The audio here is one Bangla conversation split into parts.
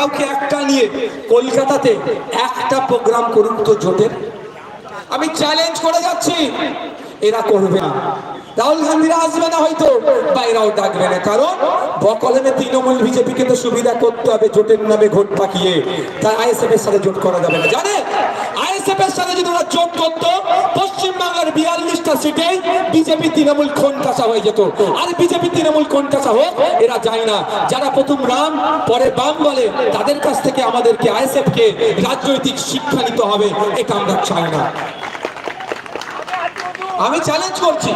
কাউকে একটা নিয়ে কলকাতাতে একটা প্রোগ্রাম করুক তো জোটের। আমি চ্যালেঞ্জ করে যাচ্ছি। এরা করবে না। রাহুল গান্ধীরা আসবে না হয়তো, বা এরাও ডাকবে না। কারণ বকলমে তৃণমূল বিজেপিকে তো সুবিধা করতে হবে জোটের নামে ভোট পাকিয়ে। তাই আইএসএফ এর সাথে জোট করা যাবে না। জানে আইএসএফ এর সাথে যদি ওরা জোট করতো পশ্চিমবাংলার বিয়াল্লিশটা সিটে বিজেপি তৃণমূল খনকাসা হয়ে যেত। আর বিজেপি তৃণমূল খনকাসা হোক, এরা যায় না। যারা প্রথম রাম, পরে বাম বলে, তাদের কাছ থেকে আমাদেরকে আইএসএফ কে রাজনৈতিক শিক্ষা নিতে হবে, এটা আমরা চাই না। আমি চ্যালেঞ্জ করছি।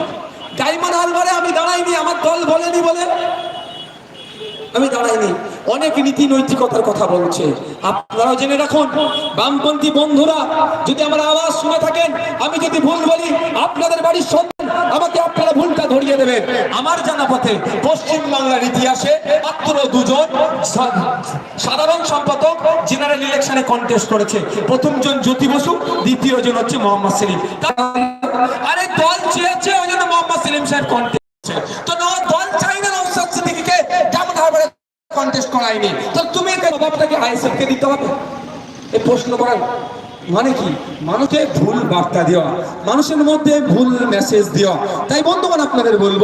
ডায়মন্ড হারবারে আমি দাঁড়াইনি, আমার দল বলেনি বলে। আমি দাঁড়াইনি। অনেক নীতি নৈতিকতার কথা বলছে। আপনারাও জেনে রাখুন, বামপন্থী বন্ধুরা, যদি আমার আওয়াজ শুনে থাকেন, আমি যদি ভুল বলি, আপনাদের বাড়ির সন্তান আমাকে আপনারা ভুলটা ধরিয়ে দেবেন। আমার জানা পথে পশ্চিম বাংলার ইতিহাসে মাত্র দুজন সাধারণ সম্পাদক জেনারেল ইলেকশনে কন্টেস্ট করেছে। প্রথমজন জ্যোতি বসু, দ্বিতীয় জন হচ্ছে মোহাম্মদ সেলিম। আরে দল চেয়েছে, ওই জন্য মোহাম্মদ সেলিম সাহেব কন্টেস্ট তো দল চাই না নৌসাদ সিদ্দিকীকে কন্টেস্ট করায়নি। তো তুমি কেন বাবাটাকে আইএসএফ কে দিতে হবে? এই প্রশ্ন করার মানে কি? মানুষকে ভুল বার্তা দেওয়া মানুষের মধ্যে ভুল মেসেজ দেওয়া তাই বন্ধুগণ, আপনাদের বলব,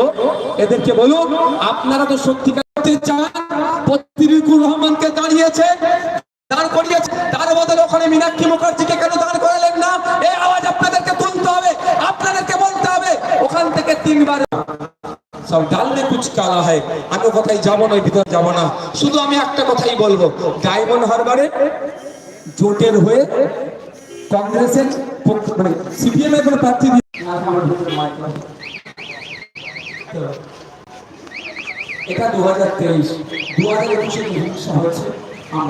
এদেরকে বলুন, আপনারা তো সত্যিকার করতে চান প্রতিরুকুর রহমানকে দাঁড়িয়েছে, দাঁড় করিয়েছে, তার বদলে ওখানে মীনাক্ষী মুখার্জিকে কেন দাঁড় করালেন না? এই আওয়াজ আপনাদেরকে তুলতে হবে, আপনাদেরকে বলতে হবে। ওখান থেকে তিনবার সব ডাল কুচ কালা হয়। আমি ও কথাই যাব না ভিতরে যাব না। শুধু আমি একটা কথাই বলব, ডায়মন্ড হারবারে জোটের হয়ে কংগ্রেসের মানে সিপিএম এর প্রার্থী এটা দু হাজার তেইশ, দু হাজার একুশে হিংসা হচ্ছে আমরা